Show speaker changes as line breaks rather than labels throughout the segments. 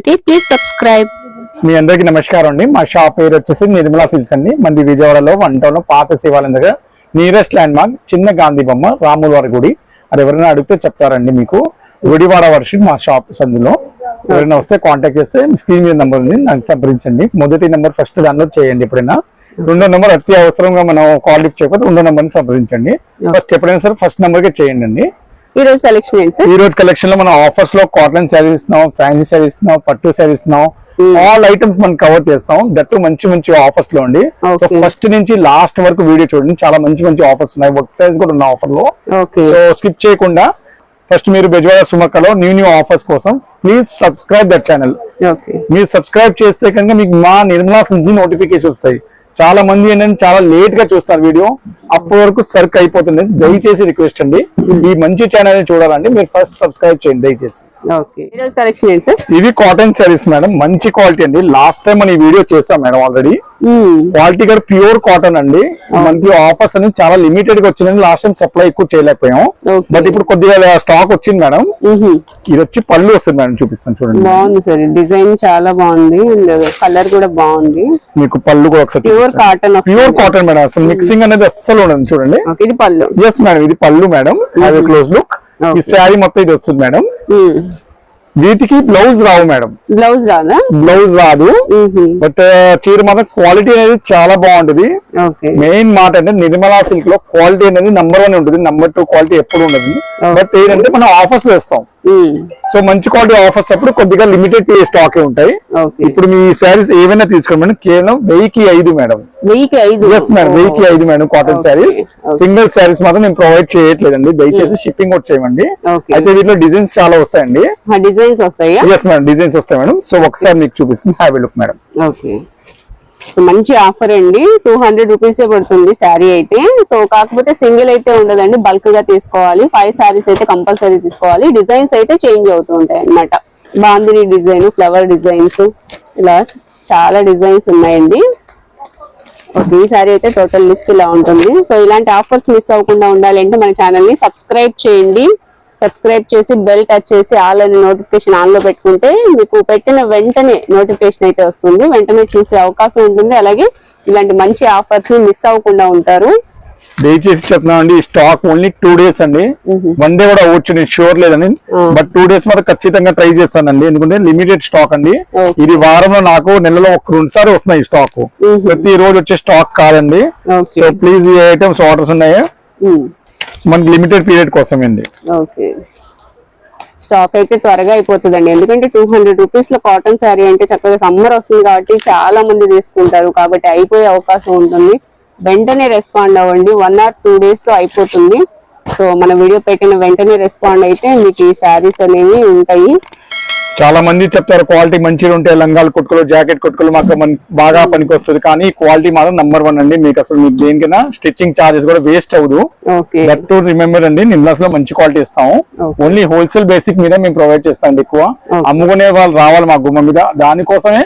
చూస్తున్నట్లయితే please subscribe
మీ అందరికి నమస్కారం అండి. మా షాప్ పేరు వచ్చేసి నిర్మలా సిల్స్ అండి. మంది విజయవాడలో వన్ టౌన్లో పాత శివాలయం దగ్గర నియరెస్ట్ ల్యాండ్ మార్క్ చిన్న గాంధీ బొమ్మ రాముల వారి గుడి. అది ఎవరైనా అడిగితే చెప్తారండి మీకు. గుడివాడ వర్షి మా షాప్ సందులో. ఎవరైనా వస్తే కాంటాక్ట్ చేస్తే స్క్రీన్ మీద నెంబర్ ఉంది. నాకు సంప్రదించండి. మొదటి నెంబర్ ఫస్ట్ డౌన్లోడ్ చేయండి ఎప్పుడైనా. రెండో నెంబర్ అతి అవసరంగా మనం కాల్ లిఫ్ట్ చేయకపోతే రెండో నెంబర్ని సంప్రదించండి. ఫస్ట్ ఎప్పుడైనా సరే ఫస్ట్ నెంబర్కి చేయండి అండి.
ఈ రోజు కలెక్షన్ ఏంటి సార్?
ఈ రోజు కలెక్షన్లో మనం ఆఫర్స్లో కాటన్ శారీస్ ఇస్తున్నాం ఫ్యాన్సీ శారీస్ ఇస్తున్నాం పట్టు శారీస్ ఇస్తున్నాం. ఆల్ ఐటమ్స్ మనం కవర్ చేస్తాం. గట్టు మంచి మంచి ఆఫర్స్లో అండి సో. ఫస్ట్ నుంచి లాస్ట్ వరకు వీడియో చూడండి. చాలా మంచి మంచి ఆఫర్స్ ఉన్నాయి. వర్క్ సైజ్ కూడా ఉన్న
ఆఫర్లో.
సో స్కిప్ చేయకుండా ఫస్ట్ మీరు బెజవాడ సుమక్కలో న్యూ న్యూ ఆఫర్స్ కోసం please subscribe that channel
okay.
మీరు సబ్స్క్రైబ్ చేస్తే కనుక మీకు మా నిర్మలా నుంచి నోటిఫికేషన్ వస్తాయి. చాలా మంది ఏంటంటే చాలా లేట్గా చూస్తారు వీడియో. అప్పటి వరకు సర్క్ అయిపోతుంది. దయచేసి రిక్వెస్ట్ అండి. ఈ మంచి ఛానల్ని చూడాలంటే మీరు ఫస్ట్ సబ్స్క్రైబ్ చేయండి దయచేసి. ఇవి కాటన్ శారీస్ మేడం మంచి క్వాలిటీ అండి. లాస్ట్ టైం మనం ఈ వీడియో చేసాం మేడం ఆల్రెడీ క్వాలిటీ కూడా ప్యూర్ కాటన్ అండి. మనకి ఆఫర్స్ అనేది చాలా లిమిటెడ్గా వచ్చిందండి లాస్ట్ టైం సప్లై ఎక్కువ చేయలేకపోయాం. బట్ ఇప్పుడు కొద్దిగా స్టాక్ వచ్చింది మేడం. ఇది వచ్చి పళ్ళు వస్తుంది మేడం చూపిస్తాను చూడండి.
బాగుంది సార్. డిజైన్ చాలా బాగుంది. అండ్ కలర్ కూడా బాగుంది.
మీకు పళ్ళు కూడా ఒకసారి
pure cotton
pure cotton madam. అసలు మిక్సింగ్ అనేది అస్సలు ఉండదు చూడండి.
ఇది పళ్ళు.
ఎస్ మేడం ఇది పళ్ళు మేడం. అది క్లోజ్ లుక్ ఈ
Okay.
శారీ మొత్తం ఇది వస్తుంది మేడం. వీటికి బ్లౌజ్ రావు మేడం.
బ్లౌజ్ రాదా?
బ్లౌజ్ రాదు. బట్ చీర మాత్రం క్వాలిటీ అనేది చాలా బాగుంటుంది. మెయిన్ మాట అంటే నిర్మలా సిల్క్లో క్వాలిటీ అనేది నంబర్ వన్ ఉంటుంది. నంబర్ టూ క్వాలిటీ ఎప్పుడు ఉండదు. బట్ ఏంటంటే మనం ఆఫర్స్లో ఇస్తాం సో మంచి క్వాలిటీ ఆఫర్స్ అప్పుడు కొద్దిగా లిమిటెడ్ స్టాక్ ఉంటాయి. ఇప్పుడు మీ శారీస్ ఏవైనా తీసుకోండి మేడం కేవలం వెయ్యికి ఐదు మేడం.
వెయ్యికి ఐదు.
ఎస్ మేడం వెయ్యికి ఐదు madam cotton saris. Single saris మాత్రం నేను ప్రొవైడ్ చేయట్లేదండి. దయచేసి షిప్పింగ్ కూడా చేయమండి. అయితే వీటిలో డిజైన్స్ చాలా వస్తాయండి.
డిజైన్స్ వస్తాయా?
ఎస్ మేడం డిజైన్స్ వస్తాయి మేడం. సో ఒకసారి మీకు చూపిస్తుంది have look madam
okay so మంచి ఆఫర్ అండి. టూ హండ్రెడ్ రూపీసే పడుతుంది శారీ అయితే. సో కాకపోతే సింగిల్ అయితే ఉండదండి. బల్క్గా తీసుకోవాలి. ఫైవ్ శారీస్ అయితే కంపల్సరీ తీసుకోవాలి. డిజైన్స్ అయితే చేంజ్ అవుతూ ఉంటాయి అనమాట బాందిని డిజైన్ ఫ్లవర్ డిజైన్స్ ఇలా చాలా డిజైన్స్ ఉన్నాయండి. ఓకే ఈ సారీ అయితే టోటల్ లుక్ ఇలా ఉంటుంది. సో ఇలాంటి ఆఫర్స్ మిస్ అవ్వకుండా ఉండాలి అంటే మన ఛానల్ని సబ్స్క్రైబ్ చేయండి. సబ్స్క్రైబ్ చేసి బెల్ టచ్ చేసి ఆల్ అని నోటిఫికేషన్ ఆన్లో పెట్టుకుంటే మీకు పెట్టిన వెంటనే నోటిఫికేషన్ అయితే వస్తుంది. వెంటనే చూసే అవకాశం ఉంటుంది. అలాగే ఇలాంటి మంచి ఆఫర్స్ని మిస్ అవ్వకుండా ఉంటారు.
దయచేసి చెప్తున్నాం అండి స్టాక్ ఓన్లీ టూ డేస్ అండి. వన్ డే కూడా అవ్వచ్చు నేను sure
Mm.
But two days మాత్రం ఖచ్చితంగా ట్రై చేస్తానండి. ఎందుకంటే లిమిటెడ్ స్టాక్ అండి. ఇది వారంలో నాకు నెలలో ఒక రెండు సార్లు వస్తున్నాయి స్టాక్. ప్రతి రోజు వచ్చే స్టాక్ కాదండి. సో ప్లీజ్ ఈ ఐటమ్స్ ఆర్డర్స్ ఉన్నాయా. మనకి లిమిటెడ్ పీరియడ్ కోసం అండి
ఓకే. స్టాక్ అయితే త్వరగా అయిపోతుందండి. ఎందుకంటే టూ హండ్రెడ్ రూపీస్లో కాటన్ శారీ అంటే చక్కగా సమ్మర్ వస్తుంది కాబట్టి చాలా మంది తీసుకుంటారు. కాబట్టి అయిపోయే అవకాశం ఉంటుంది. వెంటనే రెస్పాండ్ అవ్వండి. వన్ ఆర్ టూ డేస్లో అయిపోతుంది. సో మన వీడియో పెట్టిన వెంటనే రెస్పాండ్ అయితే మీకు ఈ శారీస్ అనేవి ఉంటాయి.
చాలా మంది చెప్తారు క్వాలిటీ మంచిగా ఉంటే లంగాలు కుట్టుకలు జాకెట్ కుట్టుకలు మాకు బాగా పనికొస్తుంది. కానీ క్వాలిటీ మాత్రం నంబర్ వన్ అండి. మీకు అసలు మీకు దేనికైనా స్టిచ్చింగ్ చార్జెస్ కూడా వేస్ట్ అవ్వదు. దట్ టు రిమెంబర్ అండి నిమ్లాస్లో మంచి క్వాలిటీ ఇస్తాము. ఓన్లీ హోల్సేల్ బేసిక్ మీద మేము ప్రొవైడ్ చేస్తాం ఎక్కువ. అమ్ముకునే వాళ్ళు రావాలి మా గుమ్మ మీద. దానికోసమే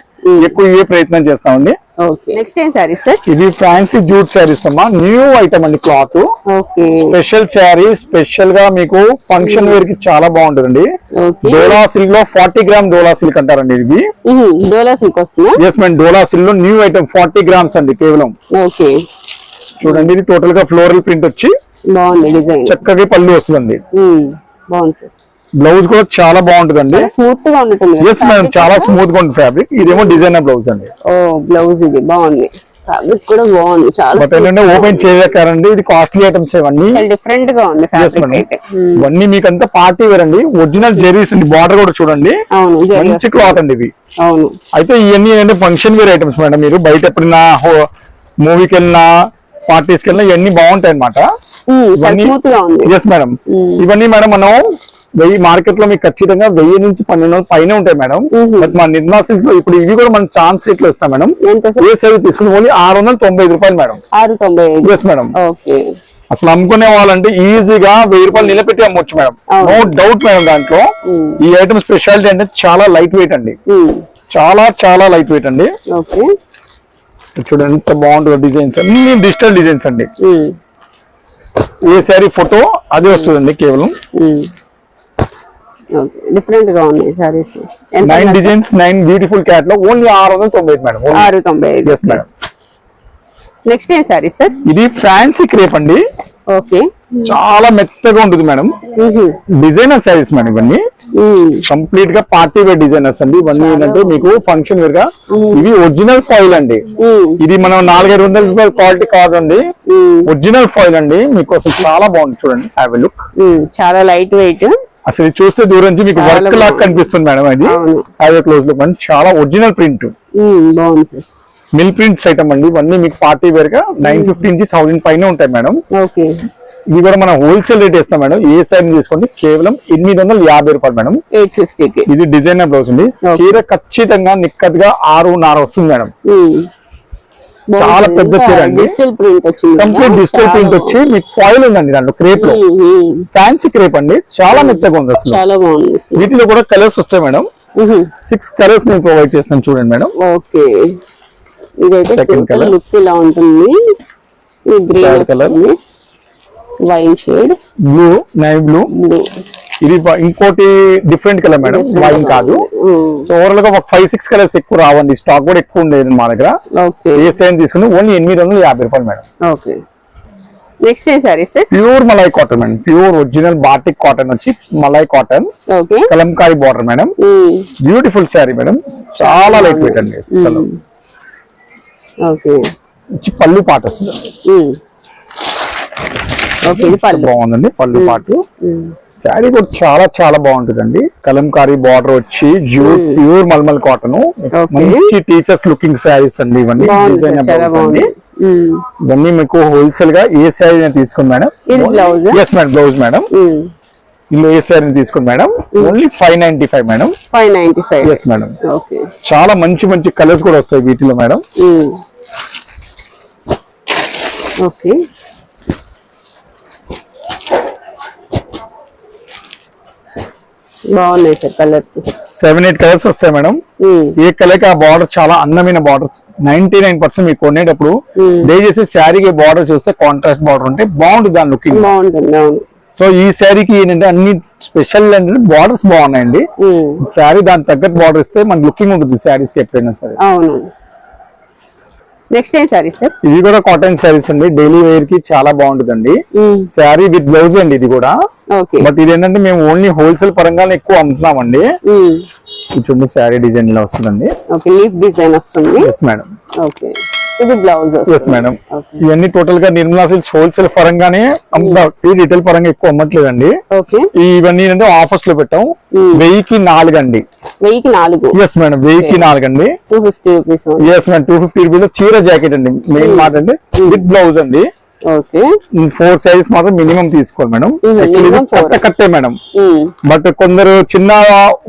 ఎక్కువ ఇవే ప్రయత్నం చేస్తామండి.
ఓకే. నెక్స్ట్ ఏం శారీ సార్
ఇది ఫ్యాన్సీ జూట్ శారీస్ అమ్మా. న్యూ ఐటమ్ అండి క్లాత్
ఓకే.
స్పెషల్ శారీ స్పెషల్గా మీకు ఫంక్షన్ వేర్కి చాలా బాగుంటుందండి.
ఓకే.
డోలా సిల్క్లో ఫార్టీ గ్రామ్ డోలా సిల్క్ అంటారండి ఇది.
డోలా సిల్క్ వస్తుందా?
ఎస్ మేడం డోలా సిల్క్లో న్యూ ఐటమ్ ఫార్టీ గ్రామ్స్ అండి కేవలం.
ఓకే.
చూడండి ఇది టోటల్గా ఫ్లోరల్ ప్రింట్ వచ్చి
బాగుంది డిజైన్.
చక్కగా పళ్ళు వస్తుందండి.
బాగుంది
బ్లౌజ్ కూడా చాలా బాగుంటుందండి.
స్మూత్గా ఉంటుంది
ఎస్ మేడం చాలా స్మూత్గా ఉంటుంది ఫ్యాబ్రిక్ ఇదేమో డిజైనర్ బ్లౌజ్ అండి.
ఓ బ్లౌజ్ ఇది. బాగుంది. ఫ్యాబ్రిక్ కూడా బాగుంది. చాలా
బట్ ఏంటంటే ఓపెన్ చేయలేకారండి ఇది కాస్ట్లీ ఐటమ్స్ ఇవన్నీ.
డిఫరెంట్గా ఉంది ఫ్యాబ్రిక్ అయితే.
ఇవన్నీ మీకు అంతా పార్టీ వేర్ అండి. ఒరిజినల్ జెరీస్ అండి. బార్డర్ కూడా చూడండి. మంచి క్లాత్ అండి ఇవి.
అవును.
అయితే ఇవన్నీ ఏంటంటే ఫంక్షన్ వేర్ ఐటమ్స్ మేడం మీరు. బయట ఎప్పుడైనా మూవీకి వెళ్ళినా పార్టీస్కి వెళ్ళినా ఇవన్నీ బాగుంటాయి అనమాట
చాలా
ఇవన్నీ- మేడం ఇవన్నీ మేడం మనం వెయ్యి మార్కెట్లో మీకు ఖచ్చితంగా వెయ్యి నుంచి పన్నెండు వందల పైన ఉంటాయి మేడం. బట్ మా నిర్మలా సిల్క్స్లో ఇప్పుడు ఇవి కూడా మనం ఛాన్స్ రేట్లో ఇస్తాం మేడం. ఏ సైజ్ తీసుకుని ఓన్లీ ఆరు వందల తొంభై ఐదు రూపాయలు మేడం.
ఆరు తొంభై
ఎస్ మేడం అసలు అమ్ముకునే వాళ్ళంటే ఈజీగా వెయ్యి రూపాయలు నిలబెట్టి అమ్మొచ్చు మేడం. నో డౌట్ మేడం దాంట్లో. ఈ ఐటమ్ స్పెషాలిటీ అంటే చాలా లైట్ వెయిట్ అండి. చాలా చాలా లైట్ వెయిట్ అండి. చూడండి ఎంత బాగుంటుందో డిజైన్స్ అన్ని డిజిటల్ డిజైన్స్ అండి. ఏ శారీ ఫోటో అదే వస్తుందండి కేవలం.
డిఫరెంట్గా ఉన్నాయి saris
nine? Designs nine beautiful క్యాట్లో only ఆరు వందల తొంభై ఐదు మేడం
ఆరు తొంభై ఐదు.
మేడం
నెక్స్ట్ ఏం సారీస్ సార్
ఇది ఫ్యాన్సీ క్రేప్ అండి.
ఓకే
చాలా మెత్తగా ఉంటుంది మేడం డిజైనర్ శారీస్ మేడం ఇవన్నీ. కంప్లీట్గా పార్టీ వేర్ డిజైనర్స్ అండి. ఇవన్నీ ఏంటంటే మీకు ఫంక్షన్ వేర్గా. ఇవి ఒరిజినల్ ఫాయిల్ అండి.
ఉమ్,
ఇది మనం నాలుగైదు వందల రూపాయల క్వాలిటీ కాదండి
ఉమ్,
ఒరిజినల్ ఫాయిల్ అండి. మీకు అసలు చాలా బాగుంది చూడండి. హ్యావ్ లుక్
చాలా లైట్ వెయిట్
అసలు చూస్తే దూరం నుంచి మీకు వర్క్ లాగా
బాగుంది.
కనిపిస్తుంది మేడం అది. హ్యావ్ క్లోజ్ లుక్ అండి చాలా original print mill prints item అండి. ఇవన్నీ మీకు పార్టీ వేర్గా నైన్ ఫిఫ్టీ నుంచి థౌసండ్ పైన ఉంటాయి మేడం.
ఓకే.
ఇది కూడా మనం హోల్సేల్ రేట్ ఇస్తాం మేడం. ఏ సైజ్ తీసుకోండి? కేవలం ఎనిమిది వందల యాభై రూపాయలు మేడం.
ఎయిట్ ఫిఫ్టీకి.
ఇది డిజైనర్ బ్లౌజ్ అండి. చీర ఖచ్చితంగా నిక్కట్గా ఆరు నార వస్తుంది మేడం. చాలా పెద్ద చీర అండి.
డిజిటల్ ప్రింట్ వచ్చింది.
కంప్లీట్? డిజిటల్ ప్రింట్ వచ్చి మీకు ఫాయిల్ ఉందండి దాంట్లో
క్రేప్లో.
ఫ్యాన్సీ క్రేప్ అండి. చాలా మెత్తగా ఉంది అసలు.
చాలా బాగుంది.
వీటిలో కూడా కలర్స్ వస్తాయి మేడం. సిక్స్ కలర్స్ నేను ప్రొవైడ్ చేస్తాను చూడండి మేడం.
ఓకే ఇదైతే
Second colour.
లుక్ ఇలా ఉంటుంది. Green wine shade
blue navy blue
blue
ఇది ఇంకోటి డిఫరెంట్ కలర్ మేడం వైన్ కాదు. సో ఓవరాల్గా ఒక ఫైవ్ సిక్స్ కలర్స్ ఎక్కువ రావండి. స్టాక్ కూడా ఎక్కువ ఉండేది మా దగ్గర.
ఓకే
ఏ సైన్ తీసుకుని ఓన్లీ ఎనిమిది వందల యాభై రూపాయలు మేడం
ఓకే నెక్స్ట్ ఏం
pure malai cotton madam pure original batik cotton వచ్చి malai cotton
okay
Kalamkari border madam beautiful sari madam చాలా లైట్ వెయిట్ అండి అసలు పళ్ళు పాట వస్తుంది
పళ్ళు
బాగుందండి పళ్ళు పాటు. శారీ కూడా చాలా చాలా బాగుంటుందండి. కలంకారీ బార్డర్ వచ్చి ప్యూర్ ప్యూర్ మల్మల్ కాటన్. మంచి టీచర్స్ లుకింగ్ శారీస్ అండి ఇవన్నీ. ఇవన్నీ మీకు హోల్సేల్గా ఏ శారీ తీసుకుని మేడం.
ఇది blouse?
Yes madam. Blouse madam ఏ శారీ తీసుకుని madam? Only five ninety five madam.
Five ninety five
yes madam చాలా మంచి మంచి కలర్స్ కూడా వస్తాయి వీటిలో మేడం.
ఓకే బాగున్నాయి sir colours.
Seven eight colours వస్తాయి మేడం. ఏ కలర్ ఆ బార్డర్ చాలా అందమైన బార్డర్ నైన్టీ నైన్ పర్సెంట్ మీకు కొనేటప్పుడు. దయచేసి శారీకి బార్డర్ చూస్తే కాంట్రాస్ట్ బార్డర్ ఉంటే బాగుంటుంది దాని లుకింగ్
బాగుంటుంది అవును.
సో ఈ శారీకి ఏంటంటే అన్ని స్పెషల్ ఏంటంటే బార్డర్స్ బాగున్నాయండి. శారీ దాని తగ్గట్టు బార్డర్ ఇస్తే మన లుకింగ్ ఉంటుంది శారీస్కి ఎప్పుడైనా సరే.
అవును. నెక్స్ట్ ఏం సారీ సార్
ఇది కూడా కాటన్ శారీస్ అండి. డైలీ వేర్కి చాలా బాగుంటుందండి. శారీ విత్ బ్లౌజ్ అండి ఇది కూడా. బట్ ఇది ఏంటంటే మేము ఓన్లీ హోల్సేల్ పరంగానే ఎక్కువ అమ్ముతున్నామండి. ఇది చూడండి శారీ డిజైన్ ఇలా వస్తుందండి.
ఓకే లీఫ్ డిజైన్ వస్తుంది.
ఎస్ మేడం
ఓకే ఇది బ్లౌజ్
ఎస్ మేడం ఇవన్నీ టోటల్గా నిర్మలా సిల్క్స్ హోల్సేల్ పరంగానే అమ్ముతాం రీటైల్ పరంగా ఎక్కువ అమ్మట్లేదండి.
ఓకే
ఈ ఇవన్నీ ఏంటంటే ఆఫర్స్లో పెట్టాం.
Hmm.
వెయ్యికి నాలుగు అండి
వెయ్యికి నాలుగు.
ఎస్ మేడం వెయ్యికి నాలుగు అండి
two fifty rupees
yes madam two fifty rupees చీర జాకెట్ అండి. మెయిన్ మాట అండి. విత్ బ్లౌజ్ అండి. ఫోర్ సైజ్ మాత్రం మినిమం తీసుకోవాలి మేడం. కొత్త కట్టే మేడం. బట్ కొందరు చిన్న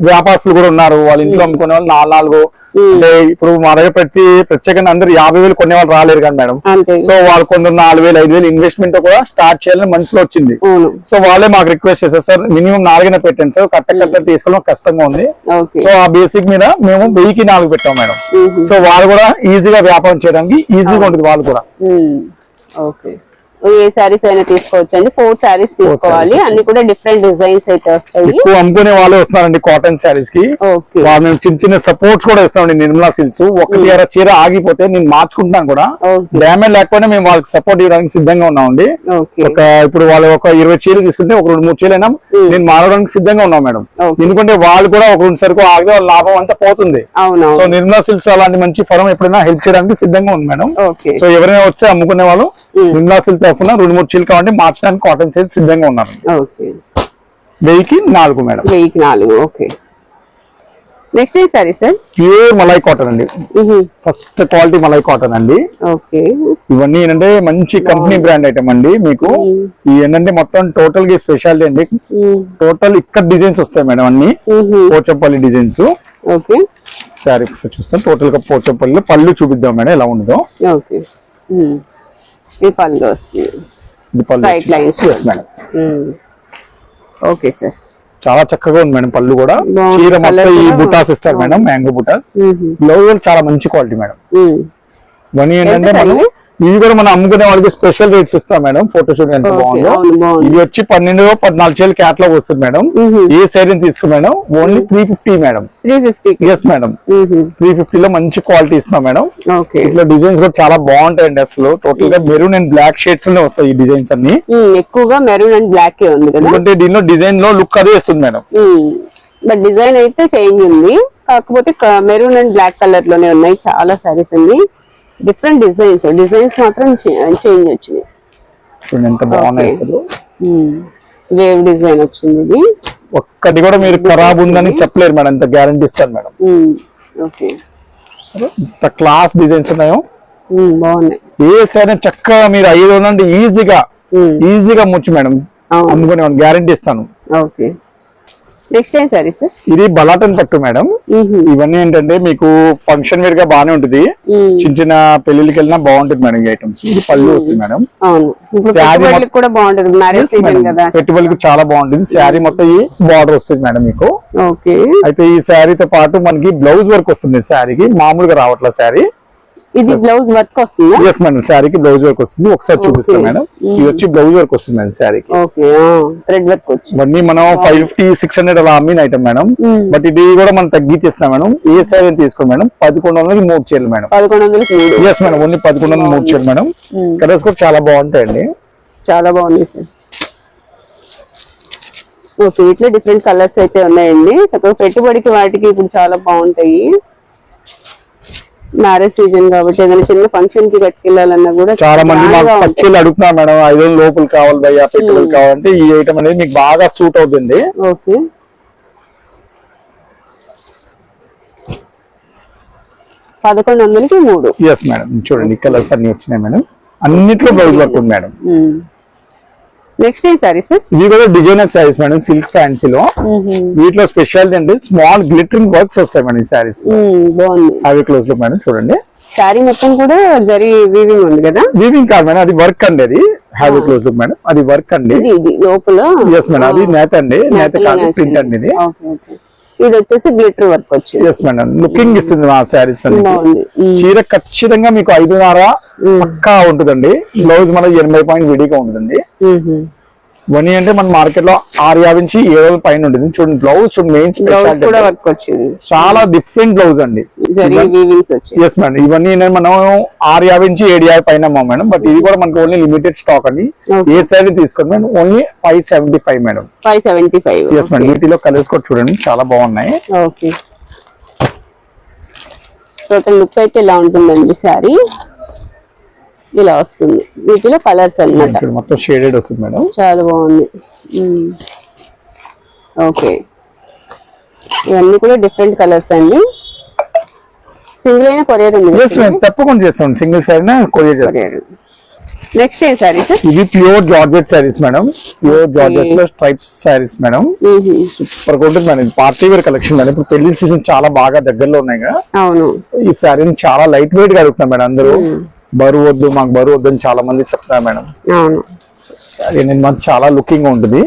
వ్యాపారస్తులు కూడా ఉన్నారు. వాళ్ళ ఇంట్లో అమ్ముకునే వాళ్ళు నాలుగు నాలుగు. అంటే ఇప్పుడు మా దగ్గర ప్రతి ప్రత్యేకంగా అందరు యాభై వేలు కొనే వాళ్ళు రాలేరు కానీ మేడం. సో వాళ్ళు కొందరు నాలుగు వేలు ఐదు వేలు ఇన్వెస్ట్మెంట్ కూడా స్టార్ట్ చేయాలని మనసులో వచ్చింది. సో వాళ్ళే మాకు రిక్వెస్ట్ చేశారు. సార్ మినిమం నాలుగైనా పెట్టండి సార్. కట్ట కట్ట తీసుకోవడం కష్టంగా ఉంది. సో ఆ బేసిక్ మీద మేము వెయ్యికి నాలుగు పెట్టాం మేడం. సో వాళ్ళు కూడా ఈజీగా వ్యాపారం చేయడానికి ఈజీగా ఉంటుంది వాళ్ళు కూడా.
ఓకే. ఏ శారీస్ అయినా తీసుకోవచ్చు అండి ఫోర్ శారీస్ తీసుకోవాలి. అన్ని కూడా డిఫరెంట్ డిజైన్స్ అయితే వస్తాయి.
ఎక్కువ అమ్ముకునే వాళ్ళే వస్తున్నారండి కాటన్ శారీస్కి. మేము చిన్న చిన్న సపోర్ట్స్ కూడా ఇస్తామండి నిర్మలా సిల్స్ ఒకటి అర చీర ఆగిపోతే నేను మార్చుకుంటున్నాను కూడా. డ్యామేజ్ లేకపోయినా మేము వాళ్ళకి సపోర్ట్ ఇవ్వడానికి సిద్ధంగా ఉన్నామండి. ఒక ఇప్పుడు వాళ్ళు ఒక ఇరవై చీరలు తీసుకుంటే ఒక రెండు మూడు చీరలైనా నేను మారడానికి సిద్ధంగా ఉన్నాం మేడం. ఎందుకంటే వాళ్ళు కూడా ఒక రెండు సరుకు ఆగితే వాళ్ళ లాభం అంతా పోతుంది. సో నిర్మలా సిల్క్స్ అలాంటి మంచి ఫరం ఎప్పుడైనా హెల్ప్ చేయడానికి సిద్ధంగా ఉంది మేడం. సో ఎవరైనా వచ్చి అమ్ముకునే వాళ్ళు నిర్మలా సిల్క్ తరఫున రెండు మూడు చీరలు కావాలంటే మార్చడానికి కాటన్ సైజ్ సిద్ధంగా ఉన్నారు
ఓకే.
వెయ్యికి నాలుగు మేడం.
వెయ్యికి నాలుగు ఓకే. నెక్స్ట్ ఏ sari sir?
Pure malai cotton అండి. ఫస్ట్ క్వాలిటీ మలై కాటన్ అండి.
ఓకే.
ఇవన్నీ ఏంటంటే మంచి కంపెనీ బ్రాండ్ ఐటమ్ అండి మీకు. ఈ ఏంటంటే మొత్తం టోటల్గా స్పెషాలిటీ అండి. టోటల్ ఇక్కడ డిజైన్స్ వస్తాయి మేడం అన్ని. Pochampally designs
okay.
శారీ ఒకసారి చూస్తాం. టోటల్గా పోచంపల్లి పళ్ళు చూపిద్దాం మేడం ఎలా ఉందో.
ఓకే. ఈ పళ్ళు వస్తుంది.
Yes, మేడం
ఓకే సార్
చాలా చక్కగా ఉంది మేడం పళ్ళు కూడా. చీర మొత్తం ఈ బుటాస్ ఇస్తారు మేడం మ్యాంగో బుటాస్. బ్లౌజ్ చాలా మంచి క్వాలిటీ మేడం. ఇవన్నీ ఏంటంటే మనం
size?
ఇవి కూడా మనం అమ్ముకునే వాళ్ళకి స్పెషల్ రేట్స్ ఇస్తాం మేడం. ఫోటో షూట్ ఎంత బాగుందో. ఇది వచ్చి పన్నెండు పద్నాలుగు చేలు క్యాట్లాగ్ వస్తుంది మేడం. ఏ సైడ్ తీసుకో madam? Only three fifty madam.
Three ఫిఫ్టీకి
ఎస్ మేడం త్రీ లో మంచి క్వాలిటీ ఇస్తున్నాం మేడం. ఇట్లా డిజైన్స్ కూడా చాలా బాగుంటాయండి అసలు. టోటల్గా మెరూన్ అండ్ బ్లాక్ షేడ్స్లోనే వస్తాయి ఈ డిజైన్స్ అన్ని.
ఎక్కువగా మెరూన్ అండ్ బ్లాక్ ఉంది
ఎందుకంటే దీనిలో డిజైన్లో లుక్ అదే వస్తుంది మేడం.
బట్ డిజైన్ అయితే చేంజ్ ఉంది. కాకపోతే మెరూన్ అండ్ బ్లాక్ కలర్లోనే ఉన్నాయి. చాలా సారీస్ అండి. డిఫరెంట్ డిజైన్స్ డిజైన్స్ మాత్రం చేంజ్ వచ్చినాయి.
ఎంత బాగున్నాయి. అసలు.
వేవ్ డిజైన్ వచ్చింది ఇది.
ఒక్కటి కూడా మీరు ఖరాబ్ ఉందని చెప్పలేరు మేడం ఇంత గ్యారంటీ ఇస్తాను మేడం.
ఓకే
ఇంత క్లాస్ డిజైన్స్ ఉన్నాయో.
బాగున్నాయి.
ఏ సైడ్ చక్కగా మీరు ఐదు వందలు ఈజీగా
Hmm.
ఈజీగా ముచ్చు మేడం. అమ్ముకునే గ్యారంటీ ఇస్తాను.
ఓకే నెక్స్ట్ ఏం
ఇది బలాటన్ పట్టు మేడం ఇవన్నీ ఏంటంటే మీకు ఫంక్షన్ వేర్గా బాగానే ఉంటుంది. చిన్న చిన్న పెళ్ళికి వెళ్ళినా బాగుంటుంది మేడం ఈ ఐటమ్స్ ఇది పళ్ళు వస్తుంది మేడం
పెట్టుబడులకు కూడా బాగుంటుంది మ్యారేజ్ సీజన్ కదా.
పెట్టుబడికి చాలా బాగుంటుంది. శారీ మొత్తం ఈ బార్డర్ వస్తుంది మేడం మీకు.
ఓకే.
అయితే ఈ శారీతో పాటు మనకి బ్లౌజ్ వర్క్ వస్తుంది శారీకి మామూలుగా రావట్ల శారీ
ఇది బ్లౌజ్ వర్క్ వస్తుందా?
ఎస్ మేడం శారీకి బ్లౌజ్ వర్క్ వస్తుంది. ఒకసారి చూపిస్తాం
Okay.
మేడం ఇది వచ్చి బ్లౌజ్ వర్క్ వస్తుంది మేడం శారీకి
ఓకే థ్రెడ్ వర్క్
ఇవన్నీ మనం ఫైవ్ ఫిఫ్టీ సిక్స్ హండ్రెడ్ అలా అమ్మిన ఐటమ్ మేడం బట్ ఇది కూడా మనం తగ్గించేస్తున్నాం మేడం ఏ శారీ తీసుకోండి మేడం పదకొండు వందలకి మూడు చీరలు మేడం ఎస్ మేడం ఓన్లీ పదకొండు వందల మూడు చీరలు మేడం. కలర్స్ కూడా చాలా బాగుంటాయండి.
చాలా బాగుంది సార్ ఓకే ఇట్లా డిఫరెంట్ కలర్స్ అయితే ఉన్నాయండి. చక్కగా పెట్టుబడికి వాటికి ఇప్పుడు చాలా బాగుంటాయి. మ్యారేజ్ సీజన్ కాబట్టి ఏదైనా చిన్న ఫంక్షన్కి కట్టుకెళ్ళాలన్నా కూడా
చాలా మంది. పచ్చళ్ళు అడుగుతున్నారు మేడం ఐదు లోపల కావాలి భయ్యా పెట్టుబడి కావాలంటే ఈ ఐటమ్ అనేది మీకు బాగా సూట్ అవుతుంది.
ఓకే. పదకొండు వందలకి మూడు.
ఎస్ మేడం చూడండి కలర్స్ అన్ని వచ్చినాయి మేడం అన్నిట్లో బ్లౌజ్ వర్క్ ఉంది మేడం
నెక్స్ట్ ఏం సారీ సార్
ఇవి కూడా డిజైనర్ శారీస్ మేడం సిల్క్ ఫ్యాన్సీలో. వీటిలో స్పెషాలిటీ అంటే స్మాల్ గ్లిటరింగ్ వర్క్స్ వస్తాయి మేడం ఈ
బాగుంది.
అవి క్లోజ్లో మేడం చూడండి.
శారీ మొత్తం కూడా జరీ వీవింగ్ ఉంది కదా?
వీవింగ్ కాదు మేడం అది వర్క్ అండి అది. హ్యావీ క్లోజ్ లుక్ మేడం అది వర్క్ అండి.
ఇది ఇది లోపల?
ఎస్ మేడం అది నేత అండి నేత కాదు. ప్రింట్ అండి ఇది.
ఇది వచ్చేసి గ్లిటర్ వర్క్ వచ్చింది.
ఎస్ మేడం లుకింగ్ ఇస్తుంది మా శారీస్
మ్మ్.
చీర ఖచ్చితంగా మీకు ఐదున్నర పక్కా ఉంటుందండి. బ్లౌజ్ మన ఎనభై పాయింట్ విడిగా ఉంటుందండి.
మ్మ్.
ఇవన్నీ అంటే మన మార్కెట్లో ఆరు యాభై నుంచి ఏడు పైన ఉంటుంది. చూడండి బ్లౌజ్ చూడండి మెయిన్
బ్లౌజ్ కూడా
స్పెషాలిటీ
వర్క్ వచ్చింది.
చాలా డిఫరెంట్ బ్లౌజ్ అండి. ఎస్ మేడం ఇవన్నీ మనం ఆరు యాభై నుంచి ఏడు యాభై పైన మేడం బట్ ఇది కూడా మనకి ఓన్లీ లిమిటెడ్ స్టాక్ అండి. ఏ సైడ్ తీసుకోండి madam only five seventy five madam
five seventy five
yes madam వీటిలో కలర్స్ కూడా చూడండి. చాలా బాగున్నాయి.
ఓకే టోటల్ లుక్ అయితే ఇలా ఉంటుందండి శారీ ఇలా వస్తుంది. వీటిలో కలర్స్
ఇక్కడ మొత్తం షేడెడ్ వస్తుంది మేడం
చాలా బాగుంది. ఓకే ఇవన్నీ కూడా డిఫరెంట్ కలర్స్ అండి. సింగిల్ అయినా కొరియర్ ఉంది
తప్పకుండా చేస్తాం. సింగిల్ సైడ్ కొరియర్ చేస్తాం.
నెక్స్ట్ ఏం సారీ సార్
ఇది pure georgette saris madam pure జార్జెట్స్లో stripes saris madam సూపర్గా ఉంటుంది madam party wear collection madam ఇప్పుడు పెళ్ళి సీజన్ చాలా బాగా దగ్గరలో ఉన్నాయి కదా.
అవును.
ఈ శారీని చాలా లైట్ వెయిట్గా అడుగుతున్నారు మేడం అందరూ బరువు వద్దు మాకు బరువు వద్దు అని చాలా మంది చెప్తున్నారు మేడం
అవును.
అనేది మాకు చాలా లుకింగ్ ఉంటుంది.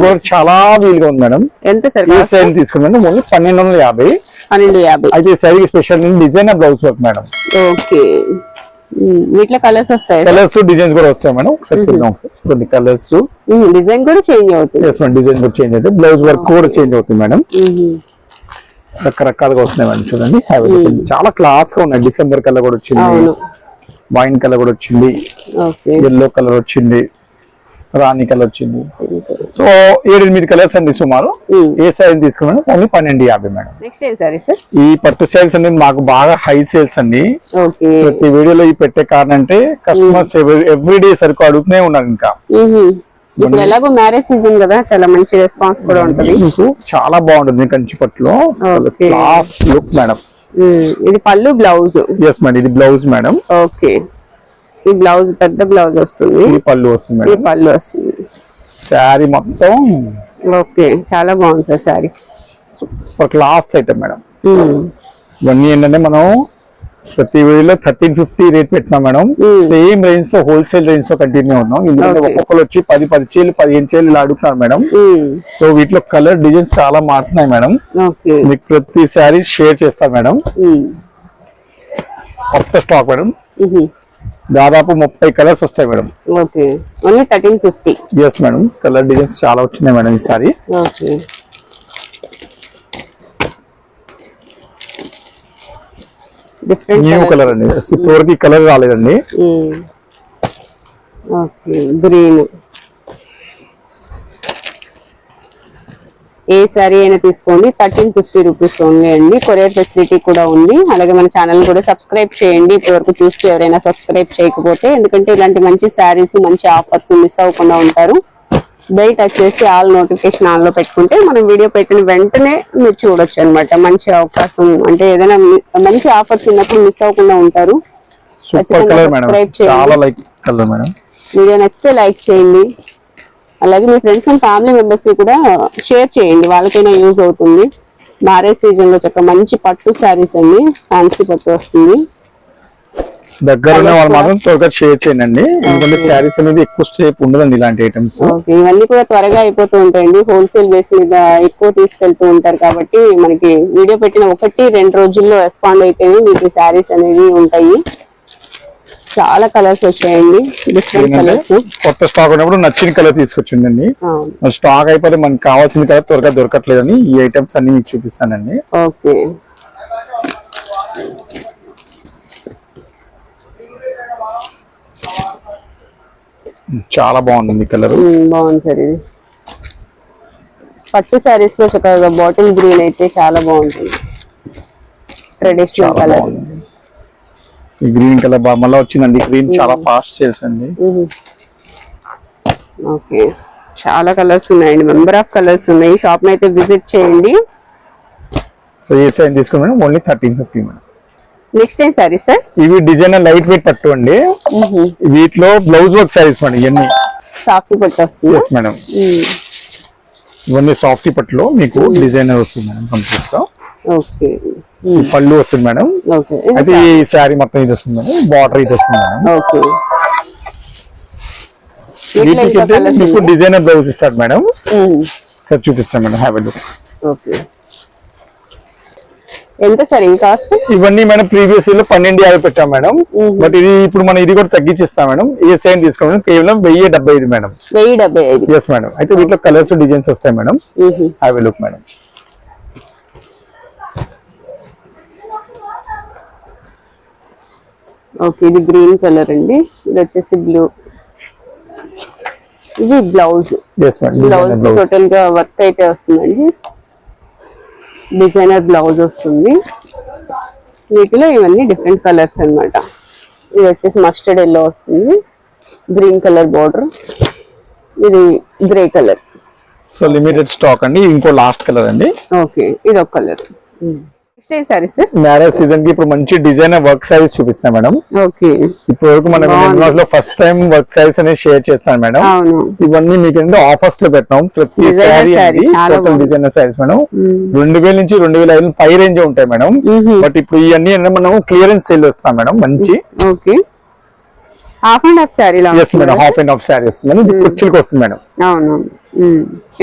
కూడా చాలా వీలుగా ఉంది మేడం.
ఎంత సార్
ఈ శారీ తీసుకున్నాను ఓన్లీ పన్నెండు వందల యాభై.
పన్నెండు యాభై.
అయితే శారీకి special designer blouse work madam.
Okay. వీటిలో కలర్స్ వస్తాయి
కలర్స్ డిజైన్స్ కూడా వస్తాయి మేడం. ఒకసారి చూద్దాం ఒకసారి. కొన్ని కలర్స్
డిజైన్ కూడా చేంజ్ అవుతుంది.
ఎస్ మేడం డిజైన్ కూడా చేంజ్ అవుతుంది. బ్లౌజ్ వర్క్ కూడా చేంజ్ అవుతుంది మేడం. రకరకాలుగా వస్తున్నాయి మేడం చూడండి. చాలా క్లాస్గా ఉన్నాయి. డిసెంబర్ కలర్ కూడా వచ్చింది. వైన్ కలర్ కూడా వచ్చింది.
ఓకే.
ఎల్లో కలర్ వచ్చింది. రాణి కలర్ వచ్చింది. సో ఏడు ఎనిమిది కలర్స్ అండి సుమారు. ఏ సైజ్ తీసుకున్నాను? ఓన్లీ పన్నెండు యాభై మేడం.
నెక్స్ట్ ఏం సారీ సార్
ఈ పట్టు సేల్స్ అనేది మాకు బాగా హై సేల్స్ అండి.
ఓకే.
ప్రతి వీడియోలో ఈ పెట్టే కారణం అంటే కస్టమర్స్ ఎవ్రీ డే సరుకు అడుగుతూనే ఉన్నారు ఇంకా.
ఇప్పుడు ఎలాగో మ్యారేజ్ సీజన్ కదా చాలా మంచి రెస్పాన్స్ కూడా ఉంటది.
మీకు చాలా బాగుంటుంది కంచి పట్టులో.
Okay.
క్లాస్ లుక్ మేడం
ఇది పళ్ళు బ్లౌజ్
ఎస్ మేడం ఇది బ్లౌజ్ మేడం
ఓకే. ఈ బ్లౌజ్ పెద్ద బ్లౌజ్ వస్తుంది.
ఇది పళ్ళు వస్తుంది
ఈ
మేడం.
పళ్ళు వస్తుంది.
శారీ మొత్తం
ఓకే చాలా బాగుంది sir sari
super class item madam. ఇవన్నీ ఏంటంటే మనం ప్రతి వీడియోలో థర్టీన్ ఫిఫ్టీ రేట్ పెట్టినాం మేడం. సేమ్ రేంజ్తో హోల్సేల్ రేంజ్తో కంటిన్యూ ఉన్నాం. ఎందుకంటే. ఒక్కొక్కరు వచ్చి పది పది చీలు పదిహేను చీలు ఇలా అడుగుతున్నారు మేడం. సో వీటిలో కలర్ డిజైన్స్ చాలా మారుతున్నాయి మేడం.
ఓకే.
మీకు ప్రతి శారీ షేర్ చేస్తాం మేడం. కొత్త స్టాక్ మేడం. దాదాపు ముప్పై కలర్స్ వస్తాయి madam.
Okay. Only thirteen fifty.
Yes madam. Colour designs చాలా వచ్చినాయి మేడం ఈసారి.
ఓకే.
న్యూ కలర్ అండి. ఇప్పటివరకు కలర్ రాలేదండి.
ఓకే. గ్రీన్ ఏ సారీ అయినా తీసుకోండి. థర్టీన్ ఫిఫ్టీ రూపీస్ ఓన్లీ అండి. కొరియర్ ఫెసిలిటీ కూడా ఉంది. అలాగే మన ఛానల్ కూడా సబ్స్క్రైబ్ చేయండి. ఇప్పటివరకు చూస్తూ ఎవరైనా సబ్స్క్రైబ్ చేయకపోతే ఎందుకంటే ఇలాంటి మంచి శారీస్ మంచి ఆఫర్స్ మిస్ అవ్వకుండా ఉంటారు. బెల్ టచ్ చేసి ఆల్ నోటిఫికేషన్ ఆన్లో పెట్టుకుంటే మనం వీడియో పెట్టిన వెంటనే మీరు చూడొచ్చు అనమాట మంచి అవకాశం. అంటే ఏదైనా మంచి ఆఫర్స్ ఉన్నప్పుడు మిస్ అవ్వకుండా ఉంటారు. చేయండి. వీడియో నచ్చితే లైక్ చేయండి. అలాగే మీ ఫ్రెండ్స్ అండ్ ఫ్యామిలీ మెంబర్స్కి కూడా షేర్ చేయండి. వాళ్ళకైనా యూజ్ అవుతుంది. మ్యారేజ్ సీజన్లో చక్క మంచి పట్టు శారీస్ అండి. ఫ్యాన్సీ పట్టు వస్తుంది.
దగ్గర ఉన్న వాళ్ళు మాత్రం త్వరగా షేర్ చేయండి. ఎందుకంటే శారీస్ అనేది ఎక్కువ స్టేప్ ఉండదండి ఇలాంటి ఐటమ్స్
ఓకే ఇవన్నీ కూడా త్వరగా అయిపోతూ ఉంటాయండి. హోల్సేల్ బేస్ మీద ఎక్కువ తీసుకెళ్తూ ఉంటారు కాబట్టి మనకి వీడియో పెట్టిన ఒకటి రెండు రోజుల్లో రెస్పాండ్ అయితేనే మీకు శారీస్ అనేవి ఉంటాయి. చాలా కలర్స్ వచ్చాయండి డిఫరెంట్ కలర్స్
కొత్త స్టాక్ ఉన్నప్పుడు నచ్చిన కలర్ తీసుకొచ్చిందండి. స్టాక్ అయిపోతే మనకి కావాల్సిన కలర్ త్వరగా దొరకట్లేదని ఈ ఐటమ్స్ అన్ని మీకు చూపిస్తానండి.
ఓకే.
చాలా బాగుంది కలర్
బాగుంది సార్ ఇది. పట్టు శారీస్లో బాటిల్ గ్రీన్ అయితే చాలా బాగుంటుంది. ట్రెడిషనల్ కలర్
ఈ గ్రీన్ కలర్ మళ్ళీ వచ్చిందండి. గ్రీన్ చాలా ఫాస్ట్ సేల్స్ అండి.
ఓకే. చాలా కలర్స్ ఉన్నాయండి. మెంబర్ ఆఫ్ కలర్స్ ఉన్నాయి. షాప్ అయితే విజిట్ చేయండి.
సో ఏ సైజ్ తీసుకున్నాను? Only thirteen fifty madam
next time sari sir
ఇవి డిజైన్ లైట్ వెయిట్ పట్టు అండి. వీటిలో బ్లౌజ్ వర్క్ శారీస్ మేడం ఇవన్నీ
సాఫ్ట్ పట్టు వస్తుంది
మేడం ఇవన్నీ సాఫ్ట్ పట్టులో మీకు డిజైనర్ వస్తుంది మేడం కంప్లీట్
ఓకే.
పళ్ళు వస్తుంది మేడం. అయితే ఈ శారీ మొత్తం ఇది వస్తుంది మేడం. బార్డర్ ఇది వస్తుంది మేడం.
ఓకే.
మీకు డిజైనర్ బ్లౌజ్ ఇస్తాడు మేడం. సార్ చూపిస్తాను మేడం. Have look
okay. ఎంత సార్? ఇవి కాస్ట్
ఇవన్నీ మేడం ప్రీవియస్లో పన్నెండు యాభై పెట్టాం మేడం. బట్ ఇది ఇప్పుడు మనం ఇది కూడా తగ్గించిస్తాం మేడం. ఏ సైన్ తీసుకోండి. కేవలం వెయ్యి డెబ్బై ఐదు మేడం.
వెయ్యి డెబ్బై ఐదు.
ఎస్ మేడం అయితే వీటిలో కలర్స్ డిజైన్స్ వస్తాయి madam. Have look madam
okay ఇది గ్రీన్ కలర్ అండి. ఇది వచ్చేసి బ్లూ. ఇది బ్లౌజ్. బ్లౌజ్ టోటల్గా వర్క్ అయితే వస్తుందండి. డిజైనర్ బ్లౌజ్ వస్తుంది. వీటిలో ఇవన్నీ డిఫరెంట్ కలర్స్ అన్నమాట. ఇది వచ్చేసి మస్టర్డ్ ఎల్లో వస్తుంది. Green colour border. ఇది grey colour.
So limited stock అండి. ఇంకో లాస్ట్ కలర్ అండి.
ఓకే ఇది ఒక కలర్. సారీ సార్
మ్యారేజ్ సీజన్కి ఇప్పుడు మంచి డిజైనర్ వర్క్ సారీస్ చూపిస్తాం మేడం.
ఓకే
వరకు మనం. లో ఫస్ట్ టైం వర్క్ సారీస్ అనేది షేర్ చేస్తాను మేడం. ఇవన్నీ మీకు ఏంటంటే ఆఫర్స్లో పెట్టినాం. ప్రతి. Designer saris madam. రెండు వేల నుంచి రెండు వేల ఐదు పై రేంజ్ ఉంటాయి మేడం. బట్ ఇప్పుడు ఇవన్నీ మనం క్లియరెన్స్ సేల్ వస్తాం మేడం మంచి.
Okay half and half
madam half and half sari వస్తుంది మేడం ఇది కుర్చీలకు వస్తుంది మేడం.
అవును.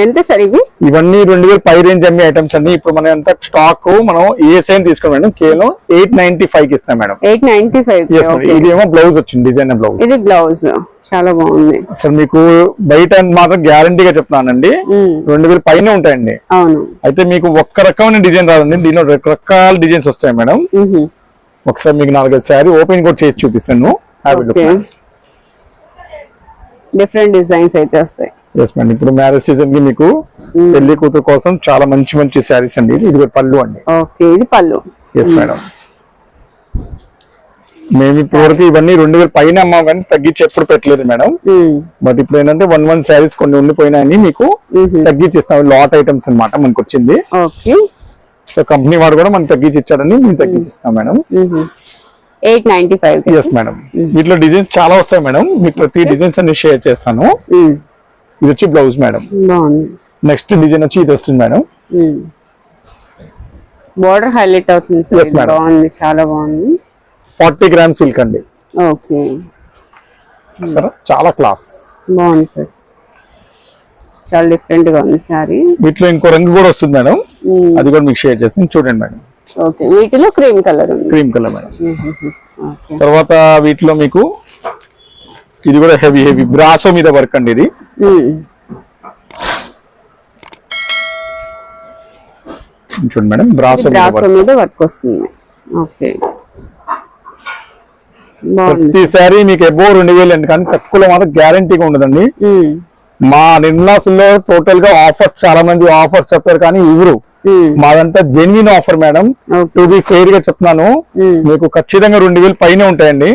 ఎంత సార్ ఇవి?
ఇవన్నీ రెండు వేల పై రేంజ్ అమ్మే ఐటమ్స్ అన్ని ఇప్పుడు మన ఎంత స్టాక్ మనం ఏ సైన్ తీసుకోండి మేడం. కేవలం ఎయిట్ నైన్టీ ఫైవ్కి ఇస్తాం మేడం.
ఎయిట్ నైన్టీ ఫైవ్
ఇదేమో బ్లౌజ్ వచ్చింది డిజైనర్ బ్లౌజ్
ఇది బ్లౌజ్ చాలా బాగుంది.
అసలు మీకు బయట మాత్రం గ్యారంటీగా చెప్తున్నానండి.
మ్మ్.
రెండు వేల పైన ఉంటాయండి.
అవును.
అయితే మీకు ఒక్క రకమైన డిజైన్ రాదండి. దీనిలో రకరకాల డిజైన్స్ వస్తాయి మేడం. ఒకసారి మీకు నాలుగైదు శారీ ఓపెన్ కూడా చేసి చూపిస్తాను.
డిఫరెంట్ డిజైన్స్ అయితే వస్తాయి.
ఎస్ మేడం ఇప్పుడు మ్యారేజ్ సీజన్కి మీకు పెళ్ళి కూతురు కోసం చాలా మంచి మంచి శారీస్ అండి. ఇది పళ్ళు అండి.
ఓకే ఇది పళ్ళు.
ఎస్ మేడం మేము ఇప్పటి వరకు ఇవన్నీ రెండు వేల పైన అమ్మాం కానీ తగ్గించి ఎప్పుడు పెట్టలేదు మేడం బట్ ఇప్పుడు ఏంటంటే వన్ వన్ శారీస్ కొన్ని ఉండిపోయినాయని మీకు
మ్మ్.
తగ్గించి ఇస్తాం లాట్ ఐటమ్స్ అన్నమాట మనకు వచ్చింది. సో కంపెనీ వాడు కూడా మనకి తగ్గించి ఇచ్చాడని మేము తగ్గించి ఇస్తాం madam
eight ninety five
yes madam వీటిలో డిజైన్స్ చాలా వస్తాయి మేడం మీకు ప్రతి డిజైన్స్ అన్ని షేర్ చేస్తాను. ఇది వచ్చి బ్లౌజ్ మేడం. నెక్స్ట్ డిజైన్ వచ్చి ఇది వస్తుంది మేడం.
బోర్డర్ హైలైట్ అవుతుంది. బాగుంది చాలా బాగుంది.
ఫార్టీ గ్రామ్ సిల్క్ అండి.
ఓకే.
సరే చాలా క్లాస్
బాగుంది సార్. చాలా డిఫరెంట్గా ఉంది సారీ.
వీటిలో ఇంకో రంగు కూడా వస్తుంది మేడం. అది కూడా మీకు షేర్ చేస్తాను. చూడండి మేడం.
ఓకే వీటిలో క్రీమ్ కలర్ ఉంది.
క్రీమ్ కలర్ మేడం తర్వాత వీటిలో మీకు ఇది కూడా హెవీ హెవీ బ్రాసో మీద వర్క్ అండి ఇది. చూడండి మేడం బ్రాసో మీద
బ్రాసో
వర్క్
మీద వర్క్ వస్తుంది. ఓకే బాగుంది.
ప్రతి శారీ మీకు ఎబో రెండు వేలు అండి కానీ తక్కువలో మాత్రం గ్యారంటీగా ఉండదండి. మా నిర్మలాస్లో టోటల్గా ఆఫర్స్ చాలా మంది ఆఫర్స్ చెప్తారు కానీ ఇవ్వరు. మాదంతా genuine offer madam to be ఫెయిర్గా చెప్తున్నాను.
ఉమ్,
మీకు ఖచ్చితంగా రెండు వేలు పైన ఉంటాయండి.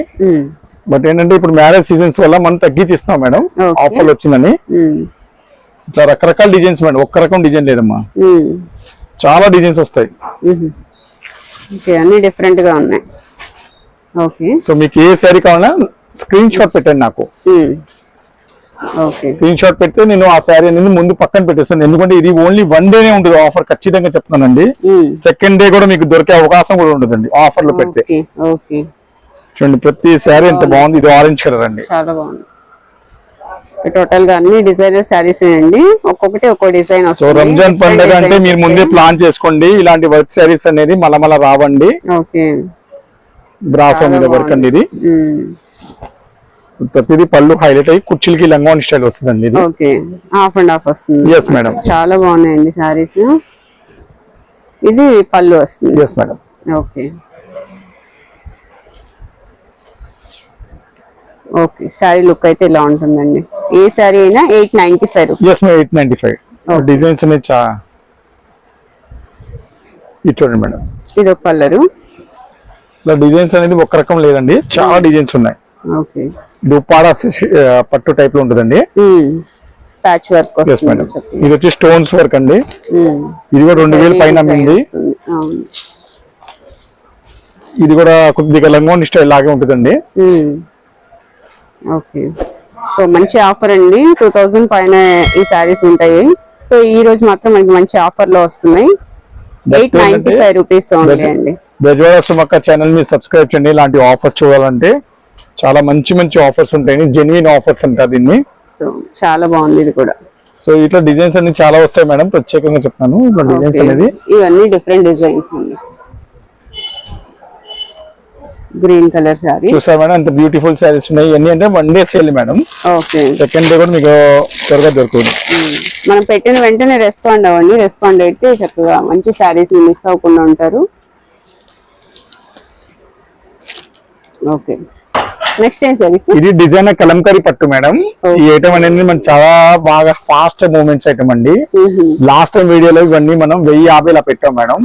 బట్ ఏంటంటే ఇప్పుడు మ్యారేజ్ సీజన్స్ వల్ల మనం తగ్గించి ఇస్తాం మేడం. ఆఫర్లు వచ్చిందని. ఇట్లా రకరకాల డిజైన్స్ మేడం ఒక్క రకం డిజైన్ లేదమ్మా. చాలా డిజైన్స్ వస్తాయి.
అన్ని డిఫరెంట్గా ఉన్నాయి. ఓకే
సో మీకు ఏ శారీ కావాలన్నా స్క్రీన్ షాట్ పెట్టండి నాకు. స్క్రీన్ షాట్ పెడితే నేను ఆ శారీ అనేది ముందు పక్కన పెట్టేస్తాను. ఎందుకంటే ఇది ఓన్లీ వన్ డేనే ఉంటుంది ఆఫర్ ఖచ్చితంగా చెప్తున్నానండి.
ఉమ్,
సెకండ్ డే కూడా మీకు దొరికే అవకాశం కూడా ఉండదండి ఆఫర్లో పెడితే. చూడండి ప్రతి శారీ ఎంత బాగుంది. ఇది ఆరెంజ్ కలర్ అండి.
చాలా బాగుంది. టోటల్గా అన్ని డిజైనర్ శారీస్ అండి. ఒక్కొక్కటి ఒక్కో డిజైన్
సో రంజాన్ పండుగ అంటే మీరు ముందే. ప్లాన్ చేసుకోండి. ఇలాంటి వర్క్ శారీస్ అనేది మళ్ళా మళ్ళా రావండి.
ఓకే.
బ్రాసో మీద వర్క్ అండి ఇది. ప్రతిదీ పళ్ళు హైలైట్ అయ్యి కుర్చీలకి లంగాన్ స్టైల్ వస్తుందండి ఇది.
ఓకే. హాఫ్ అండ్ హాఫ్ వస్తుంది.
ఎస్ మేడం
చాలా బాగున్నాయండి శారీస్ ఇది పళ్ళు వస్తుంది.
Yes madam
okay. Okay. Sari look అయితే ఇలా ఉంటుందండి. ఏ శారీ అయినా eight ninety five
madam eight ninety five. Designs అనేది చా చూడండి మేడం
ఇది ఒక కలరు.
డిజైన్స్ అనేది ఒక రకం లేదండి. చాలా డిజైన్స్ ఉన్నాయి. ఆ, పట్టు టైప్లో ఉంటుందండి.
ప్యాచ్ వర్క్
ఇది వచ్చి స్టోన్స్ వర్క్ అండి. ఇది కూడా రెండు వేలు పైన ఇది కూడా కొద్దిగా లంగోని స్టైల్ లాగే ఉంటుందండి.
ఓకే. సో మంచి ఆఫర్ అండి. టూ థౌజండ్ పైన ఈ శారీస్ ఉంటాయి. సో ఈ రోజు మాత్రం మనకి మంచి ఆఫర్లో వస్తున్నాయి. Eight ninety five rupees only అండి.
బెజవాడ సుమక్క ఛానల్ని సబ్స్క్రైబ్ చేయండి. ఇలాంటి ఆఫర్స్ చూడాలంటే చాలా మంచి మంచి ఆఫర్స్ ఉంటాయి జెన్యున్ ఆఫర్స్ అంటారు దీన్ని.
సో చాలా బాగుంది ఇది కూడా.
సో ఇట్లా డిజైన్స్ అన్ని చాలా వస్తాయి మేడం. ప్రత్యేకంగా చెప్తాను ఇట్లా డిజైన్స్. అనేది.
ఇవన్నీ డిఫరెంట్ డిజైన్స్ అండి. గ్రీన్ కలర్ శారీ
చూసారు మేడం ఎంత బ్యూటిఫుల్ శారీస్ ఉన్నాయి. ఇవన్నీ అంటే one day sale madam.
Okay.
Second day కూడా మీకు త్వరగా దొరుకుతుంది.
మనం పెట్టిన వెంటనే రెస్పాండ్ అవ్వండి. రెస్పాండ్ అయితే చక్కగా మంచి శారీస్ని మిస్ అవ్వకుండా ఉంటారు. ఓకే. నెక్స్ట్ ఏం సారీస్
ఇది డిజైనర్ కలంకరీ పట్టు మేడం ఈ ఐటమ్ అనేది మనకి చాలా బాగా ఫాస్ట్ మూమెంట్స్ ఐటమ్ అండి. లాస్ట్ టైం వీడియోలో ఇవన్నీ మనం వెయ్యి యాభైలా పెట్టాం మేడం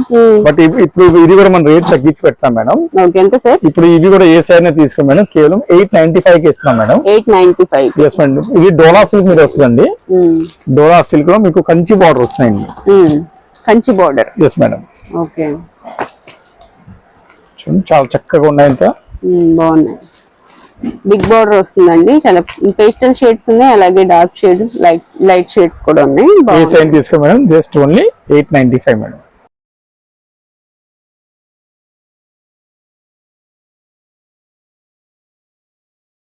బట్ ఇప్పుడు ఇది కూడా మనం రేట్ తగ్గించి పెడతాం మేడం
ఎంత సార్?
ఇప్పుడు ఇవి కూడా ఏ సైడ్ తీసుకో మేడం కేవలం ఎయిట్ నైన్టీ ఫైవ్కి ఇస్తున్నాం madam
eight ninety five
yes madam ఇది డోలా సిల్క్ మీద వస్తుందండి. డోలా సిల్క్లో మీకు కంచి బార్డర్ వస్తున్నాయండి.
Kanchi border
yes madam
okay.
చూడండి చాలా చక్కగా ఉన్నాయి
బాగున్నాయి. బిగ్ బార్డర్ వస్తుందండి. చాలా పేస్టల్ షేడ్స్ ఉన్నాయి అలాగే dark shade light light shades కూడా ఉన్నాయి.
ఏ సైడ్ తీసుకో madam just only eight ninety five madam.